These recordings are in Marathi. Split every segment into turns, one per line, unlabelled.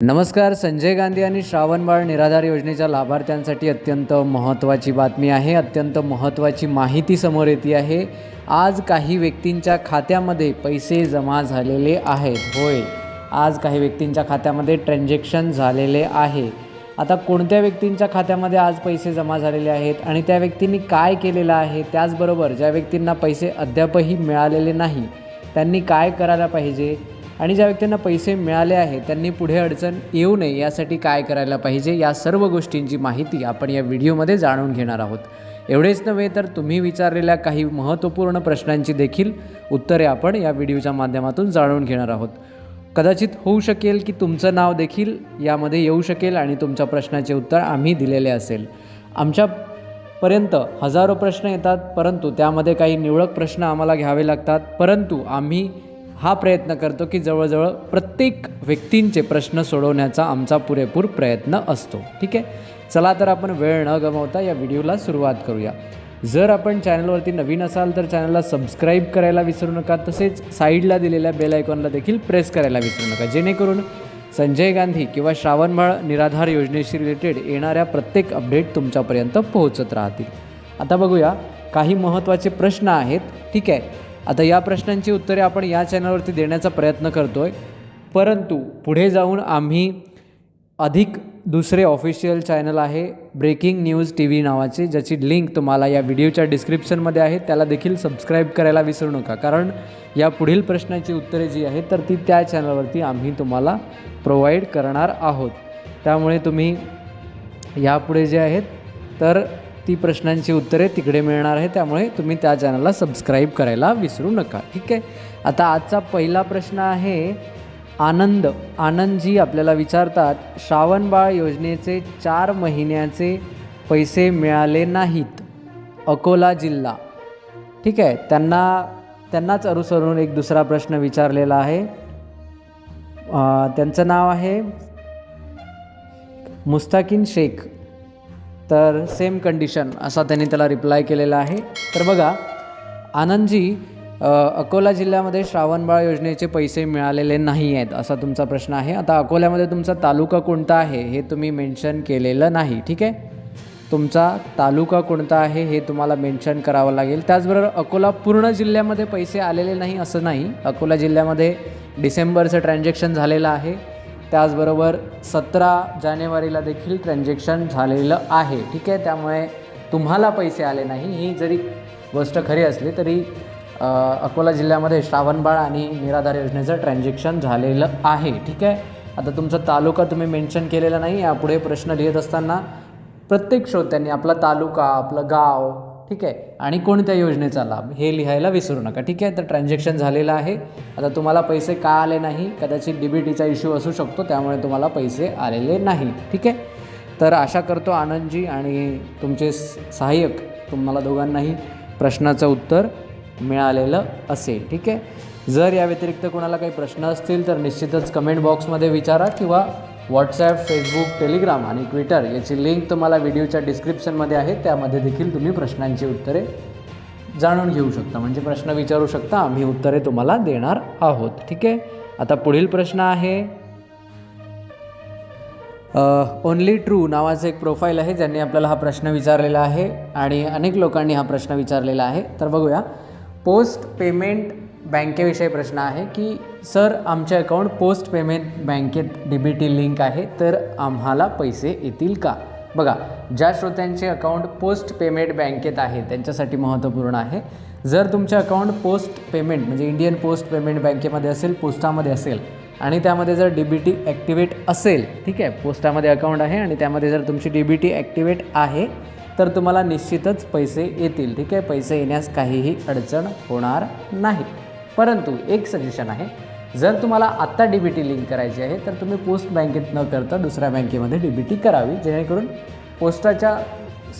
नमस्कार संजय गांधी आणि श्रावणबाळ निराधार योजनेच्या लाभार्थ्यांसाठी अत्यंत महत्त्वाची बातमी आहे अत्यंत महत्त्वाची माहिती समोर येते आहे. आज काही व्यक्तींच्या खात्यामध्ये पैसे जमा झालेले आहेत. होय आज काही व्यक्तींच्या खात्यामध्ये ट्रान्झॅक्शन झालेले आहे. आता कोणत्या व्यक्तींच्या खात्यामध्ये आज पैसे जमा झालेले आहेत आणि त्या व्यक्तींनी काय केलेलं आहे? त्याचबरोबर ज्या व्यक्तींना पैसे अद्यापही मिळालेले नाही त्यांनी काय करायला पाहिजे? आणि ज्या व्यक्तींना पैसे मिळाले आहेत त्यांनी पुढे अडचण येऊ नये यासाठी काय करायला पाहिजे या सर्व गोष्टींची माहिती आपण या व्हिडिओमध्ये जाणून घेणार आहोत. एवढेच नव्हे तर तुम्ही विचारलेल्या काही महत्त्वपूर्ण प्रश्नांची देखील उत्तरे आपण या व्हिडिओच्या माध्यमातून जाणून घेणार आहोत. कदाचित होऊ शकेल की तुमचं नाव देखील यामध्ये येऊ शकेल आणि तुमच्या प्रश्नाचे उत्तर आम्ही दिलेले असेल. आमच्यापर्यंत हजारो प्रश्न येतात परंतु त्यामध्ये काही निवडक प्रश्न आम्हाला घ्यावे लागतात परंतु आम्ही हा प्रयत्न करतो की जवळजवळ प्रत्येक व्यक्तींचे प्रश्न सोडवण्याचा आमचा पुरेपूर प्रयत्न असतो. ठीक आहे? चला तर आपण वेळ न गमावता या व्हिडिओला सुरुवात करूया. जर आपण चॅनलवरती नवीन असाल तर चॅनलला सबस्क्राईब करायला विसरू नका. तसेच साईडला दिलेल्या बेल आयकॉनला देखील प्रेस करायला विसरू नका. जेणेकरून संजय गांधी किंवा श्रावणबाळ निराधार योजनेशी रिलेटेड येणाऱ्या प्रत्येक अपडेट तुमच्यापर्यंत पोहोचत राहतील. आता बघूया काही महत्त्वाचे प्रश्न आहेत. ठीक आहे? आता या प्रश्नांची उत्तरे आपण या चॅनलवरती देण्याचा प्रयत्न करतो आहे परंतु पुढे जाऊन आम्ही अधिक दुसरे ऑफिशियल चॅनल आहे ब्रेकिंग न्यूज टी व्ही नावाचे ज्याची लिंक तुम्हाला या व्हिडिओच्या डिस्क्रिप्शनमध्ये आहे. त्याला देखील सबस्क्राईब करायला विसरू नका कारण या पुढील प्रश्नाची उत्तरे जी आहेत तर ती त्या चॅनलवरती आम्ही तुम्हाला प्रोव्हाइड करणार आहोत. त्यामुळे तुम्ही यापुढे जे आहेत तर ती प्रश्नांची उत्तरे तिकडे मिळणार आहे त्यामुळे तुम्ही त्या चॅनलला सबस्क्राईब करायला विसरू नका. ठीक आहे? आता आजचा पहिला प्रश्न आहे आनंद आनंदजी आपल्याला विचारतात श्रावणबाळ योजनेचे चार महिन्याचे पैसे मिळाले नाहीत अकोला जिल्हा. ठीक आहे? त्यांना त्यांनाच अनुसरून एक दुसरा प्रश्न विचारलेला आहे. त्यांचं नाव आहे मुस्ताकिन शेख. तर सेम कंडिशन असा त्यांनी त्याला रिप्लाय केलेला आहे. तर बघा आनंदजी अकोला जिल्ह्यामध्ये श्रावणबाळ योजनेचे पैसे मिळालेले नाही आहेत असा तुमचा प्रश्न आहे. आता अकोल्यामध्ये तुमचा तालुका कोणता आहे हे तुम्ही मेन्शन केलेलं नाही ठीक आहे? तुमचा तालुका कोणता आहे हे तुम्हाला मेन्शन करावं लागेल. त्याचबरोबर अकोला पूर्ण जिल्ह्यामध्ये पैसे आलेले नाही असं नाही. अकोला जिल्ह्यामध्ये डिसेंबरचं ट्रान्झॅक्शन झालेलं आहे. त्याचबरोबर सतरा जानेवारीला देखील ट्रान्झॅक्शन झालेलं आहे. ठीक आहे? त्यामुळे तुम्हाला पैसे आले नाही. ही जरी गोष्ट खरी असली तरी अकोला जिल्ह्यामध्ये श्रावणबाळ आणि निराधार योजनेचं ट्रान्झॅक्शन झालेलं आहे. ठीक आहे? आता तुमचा तालुका तुम्ही मेन्शन केलेला नाही. यापुढे प्रश्न लिहित असताना प्रत्येक श्रोत्यांनी आपला तालुका आपलं गाव ठीक आहे? आणि कोणत्या योजनेचा लाभ? हे लिहायला विसरू नका. ठीक आहे? तर ट्रान्झॅक्शन झालेलं आहे. आता तुम्हाला पैसे का आले नाही? कदाचित डी बी टीचा इश्यू असू शकतो. त्यामुळे तुम्हाला पैसे आलेले नाही. ठीक आहे? तर आशा करतो आनंदजी आणि तुमचे सहाय्यक तुम्हाला दोघांनाही प्रश्नाचं उत्तर मिळालेलं असेल. ठीक आहे? जर या व्यतिरिक्त कोणाला काही प्रश्न असतील तर निश्चितच कमेंट बॉक्समध्ये विचारा किंवा व्हॉट्सॲप फेसबुक टेलिग्राम आणि ट्विटर याची लिंक तुम्हाला व्हिडिओच्या डिस्क्रिप्शनमध्ये आहे. त्यामध्ये देखील तुम्ही प्रश्नांची उत्तरे जाणून घेऊ शकता. म्हणजे प्रश्न विचारू शकता. आम्ही उत्तरे तुम्हाला देणार आहोत. ठीक आहे? आता पुढील प्रश्न आहे. ओनली ट्रू नावाचं एक प्रोफाईल आहे. ज्यांनी आपल्याला हा प्रश्न विचारलेला आहे आणि अनेक लोकांनी हा प्रश्न विचारलेला आहे. तर बघूया. पोस्ट पेमेंट बँकेविषयी प्रश्न आहे की सर आमचे अकाउंट पोस्ट पेमेंट बँकेत डी बी टी लिंक आहे तर आम्हाला पैसे येतील का? बघा ज्या श्रोत्यांचे अकाउंट पोस्ट पेमेंट बँकेत आहे त्यांच्यासाठी महत्त्वपूर्ण आहे. जर तुमचे अकाउंट पोस्ट पेमेंट म्हणजे इंडियन पोस्ट पेमेंट बँकेमध्ये असेल पोस्टामध्ये असेल आणि त्यामध्ये जर डी बी टी ॲक्टिवेट असेल ठीक आहे पोस्टामध्ये अकाउंट आहे आणि त्यामध्ये जर तुमची डी बी टी ॲक्टिवेट आहे तर तुम्हाला निश्चितच पैसे येतील ठीक आहे. पैसे येण्यास काहीही अडचण होणार नाही. परंतु एक सजेशन आहे. जर तुम्हाला आत्ता डी बी टी लिंक करायची आहे तर तुम्ही पोस्ट बँकेत न करता दुसऱ्या बँकेमध्ये डी बी टी करावी जेणेकरून पोस्टाच्या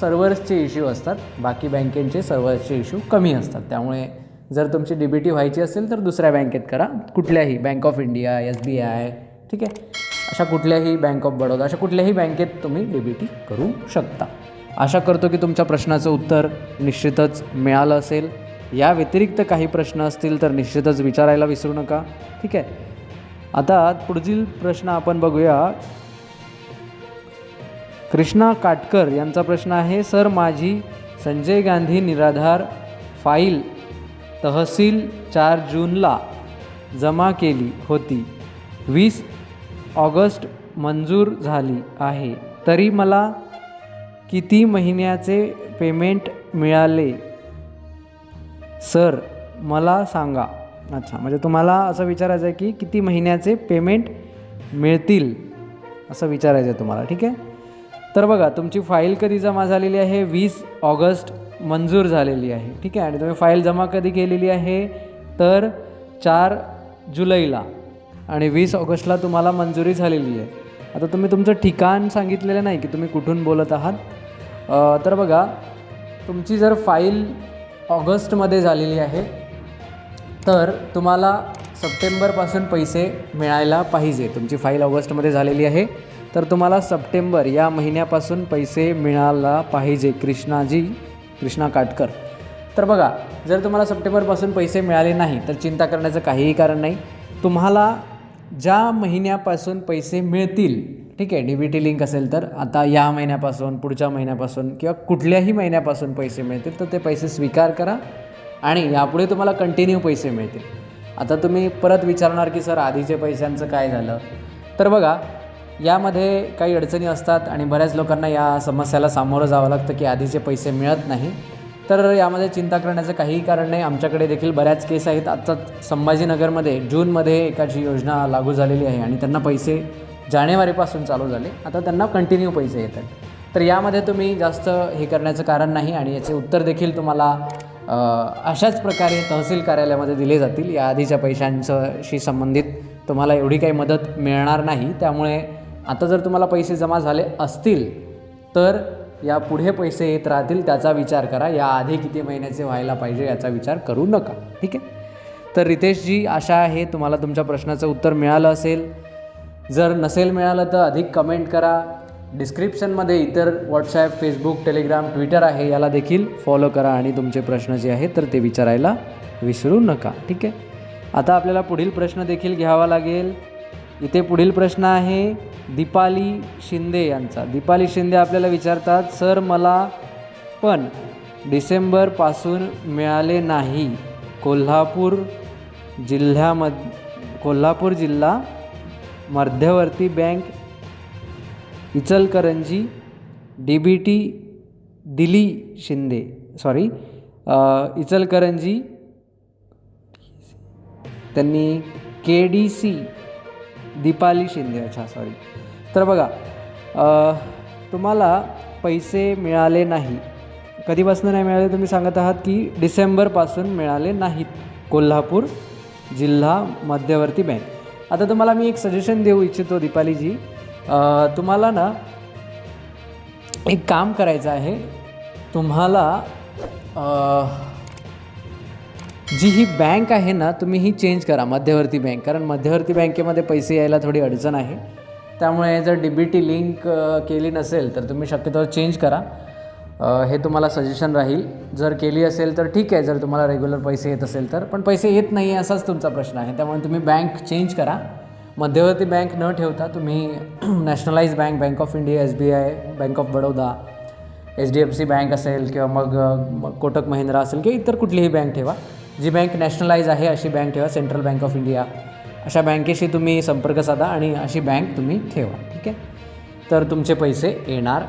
सर्व्हर्सचे इश्यू असतात बाकी बँकेचे सर्व्हर्सचे इश्यू कमी असतात. त्यामुळे जर तुमची डी बी टी व्हायची असेल तर दुसऱ्या बँकेत करा. कुठल्याही bank of India S B I ठीक आहे? अशा कुठल्याही बँक ऑफ बडोदा अशा कुठल्याही बँकेत तुम्ही डी बी टी करू शकता. आशा करतो की तुमच्या प्रश्नाचं उत्तर निश्चितच मिळालं असेल. या व्यतिरिक्त काही प्रश्न असतील तर निश्चितच विचारायला विसरू नका. ठीक आहे? आता पुढील प्रश्न आपण बघूया. कृष्णा काटकर यांचा प्रश्न आहे सर माझी संजय गांधी निराधार फाईल तहसील चार जूनला जमा केली होती. वीस ऑगस्ट मंजूर झाली आहे. तरी मला किती महिन्याचे पेमेंट मिळाले? सर मला सांगा. अच्छा म्हणजे तुम्हाला असं विचारायचं आहे की किती महिन्याचे पेमेंट मिळतील? असं विचारायचं आहे तुम्हाला ठीक आहे? तर बघा तुमची फाईल कधी जमा झालेली आहे? वीस ऑगस्ट मंजूर झालेली आहे ठीक आहे? आणि तुम्ही फाईल जमा कधी केलेली आहे? तर चार जुलैला. आणि वीस ऑगस्टला तुम्हाला मंजुरी झालेली आहे. आता तुम्ही तुमचं ठिकाण सांगितलेलं नाही की तुम्ही कुठून बोलत आहात. तर बघा तुमची जर फाईल ऑगस्टमध्ये झालेली आहे. तर तुम्हाला सप्टेंबरपासून पैसे मिळायला पाहिजे. तुमची फाईल ऑगस्टमध्ये झालेली आहे. तर तुम्हाला सप्टेंबर या महिन्यापासून पैसे मिळायला पाहिजे. कृष्णाजी कृष्णा काटकर. तर बघा जर तुम्हाला सप्टेंबरपासून पैसे मिळाले नाही तर चिंता करण्याचं काहीही कारण नाही. तुम्हाला ज्या महिन्यापासून पैसे मिळतील ठीक आहे डी बी टी लिंक असेल तर आता या महिन्यापासून पुढच्या महिन्यापासून किंवा कुठल्याही महिन्यापासून पैसे मिळतील तर ते पैसे स्वीकार करा आणि यापुढे तुम्हाला कंटिन्यू पैसे मिळतील. आता तुम्ही परत विचारणार की सर आधीचे पैशांचं काय झालं? तर बघा यामध्ये काही अडचणी असतात आणि बऱ्याच लोकांना या समस्याला सामोरं जावं लागतं की आधीचे पैसे मिळत नाही. तर यामध्ये चिंता करण्याचं काहीही कारण नाही. आमच्याकडे देखील बऱ्याच केस आहेत. आत्ताच संभाजीनगरमध्ये जूनमध्ये एकाची योजना लागू झालेली आहे आणि त्यांना पैसे जानेवारीपासून चालू झाले. आता त्यांना कंटिन्यू पैसे येतात. तर यामध्ये तुम्ही जास्त हे करण्याचं कारण नाही आणि याचे उत्तर देखील तुम्हाला अशाच प्रकारे तहसील कार्यालयामध्ये दिले जातील. या आधीच्या पैशांच्याशी संबंधित तुम्हाला एवढी काही मदत मिळणार नाही. त्यामुळे आता जर तुम्हाला पैसे जमा झाले असतील तर या पुढे पैसे येत राहतील त्याचा विचार करा. या आधी किती महिन्याचे व्हायला पाहिजे याचा विचार करू नका. ठीक आहे? तर रितेशजी आशा आहे तुम्हाला तुमच्या प्रश्नाचं उत्तर मिळालं असेल. जर नसेल मिळालं तर अधिक कमेंट करा. डिस्क्रिप्शनमध्ये इतर व्हॉट्सॲप फेसबुक टेलिग्राम ट्विटर आहे याला देखील फॉलो करा आणि तुमचे प्रश्न जे आहेत तर ते विचारायला विसरू नका. ठीक आहे? आता आपल्याला पुढील प्रश्न देखील घ्यावा लागेल. इथे पुढील प्रश्न आहे दीपाली शिंदे यांचा. दीपाली शिंदे आपल्याला विचारतात सर मला पण डिसेंबरपासून मिळाले नाही. कोल्हापूर जिल्ह्यामध कोल्हापूर जिल्हा मध्यवर्ती bank Ichalkaranji D B T दिली शिंदे सॉरी इचलकरंजी त्यांनी K D C Deepali Shinde अच्छा सॉरी तर बघा तुम्हाला पैसे मिळाले नाही. कधीपासून नाही मिळाले? तुम्ही सांगत आहात की डिसेंबरपासून मिळाले नाहीत कोल्हापूर जिल्हा मध्यवर्ती बँक. आता तुम्हाला मी एक सजेशन देऊ इच्छितो दीपालीजी. तुम्हाला ना एक काम करायचं आहे. तुम्हाला जी ही बँक आहे ना तुम्ही ही चेंज करा मध्यवर्ती बँक. कारण मध्यवर्ती बँकेमध्ये पैसे यायला थोडी अडचण आहे. त्यामुळे जर डी बी टी लिंक केली नसेल तर तुम्ही शक्यतो चेंज करा. हे तुम्हाला सजेशन राहील. जर केली असेल तर ठीक आहे. जर तुम्हाला रेग्युलर पैसे येत असेल तर. पण पैसे येत नाही आहे असाच तुमचा प्रश्न आहे. त्यामुळे तुम्ही बँक चेंज करा. मध्यवर्ती बँक न ठेवता तुम्ही nationalise bank bank of India S B I bank of Baroda H D F C bank असेल किंवा मग मग कोटक महिंद्रा असेल किंवा इतर कुठलीही बँक ठेवा. जी बँक नॅशनलाइज आहे अशी बँक ठेवा. सेंट्रल बँक ऑफ इंडिया अशा बँकेशी तुम्ही संपर्क साधा आणि अशी बँक तुम्ही ठेवा. ठीक आहे? तर तुमचे पैसे येणार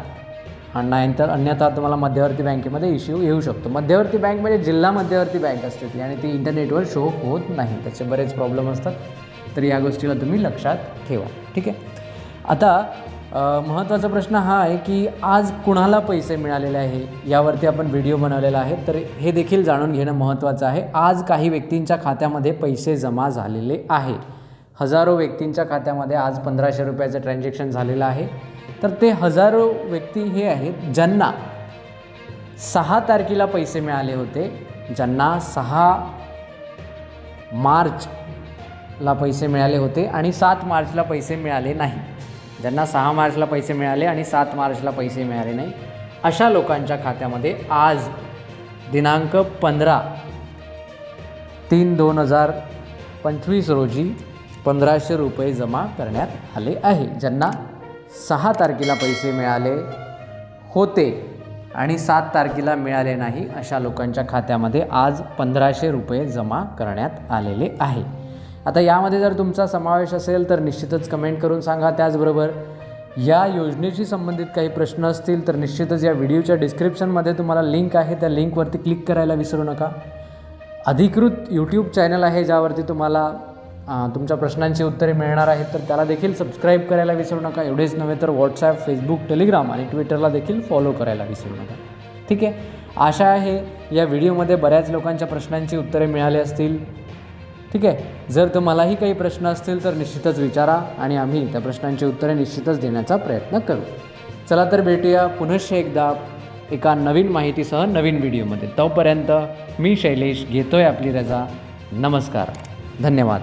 आणि नाहीतर अन्यथा तुम्हाला मध्यवर्ती बँकेमध्ये इश्यू येऊ शकतो. मध्यवर्ती बँक म्हणजे जिल्हा मध्यवर्ती बँक असते ती आणि ती इंटरनेटवर शो होत नाही. त्याचे बरेच प्रॉब्लेम असतात. तर या गोष्टीला तुम्ही लक्षात ठेवा. ठीक आहे? आता महत्त्वाचा प्रश्न हा आहे की आज कुणाला पैसे मिळालेले आहे? यावरती आपण व्हिडिओ बनवलेला आहे. तर हे देखील जाणून घेणं महत्त्वाचं आहे. आज काही व्यक्तींच्या खात्यामध्ये पैसे जमा झालेले आहे. हजारो व्यक्तींच्या खात्यामध्ये आज पंधराशे रुपयाचं ट्रान्झॅक्शन झालेलं आहे. तर ते हजारो व्यक्ती हे आहेत ज्यांना सहा तारखेला पैसे मिळाले होते ज्यांना सहा मार्चला पैसे मिळाले होते आणि सात मार्चला पैसे मिळाले नाही. ज्यांना सहा मार्चला पैसे मिळाले आणि सात मार्चला पैसे मिळाले नाही अशा लोकांच्या खात्यामध्ये आज दिनांक पंधरा तीन दोन हजार पंचवीस रोजी पंधराशे रुपये जमा करण्यात आले आहे ज्यांना सहा तारखेला पैसे मिळाले होते आणि सात तारखेला मिळाले नाही अशा लोकांच्या खात्यामध्ये आज पंधराशे रुपये जमा करण्यात आलेले आहे. आता यामध्ये जर तुमचा समावेश असेल तर निश्चितच कमेंट करून सांगा त्याचबरोबर. या योजनेशी संबंधित काही प्रश्न असतील तर निश्चितच या व्हिडिओच्या डिस्क्रिप्शनमध्ये तुम्हाला लिंक आहे. त्या लिंकवरती क्लिक करायला विसरू नका. अधिकृत यूट्यूब चॅनल आहे ज्यावरती तुम्हाला तुमच्या प्रश्नांची उत्तरे मिळणार आहेत तर त्याला देखील सबस्क्राईब करायला विसरू नका. एवढेच नव्हे तर व्हॉट्सॲप फेसबुक टेलिग्राम आणि ट्विटरला देखील फॉलो करायला विसरू नका. ठीक आहे? आशा आहे या व्हिडिओमध्ये बऱ्याच लोकांच्या प्रश्नांची उत्तरे मिळाली असतील. ठीक आहे? जर तुम्हालाही काही प्रश्न असतील तर निश्चितच विचारा आणि आम्ही त्या प्रश्नांची उत्तरे निश्चितच देण्याचा प्रयत्न करू. चला तर भेटूया पुनश्च एकदा एका नवीन माहितीसह नवीन व्हिडिओमध्ये. तोपर्यंत मी शैलेश घेतोय आपली रजा. नमस्कार. धन्यवाद.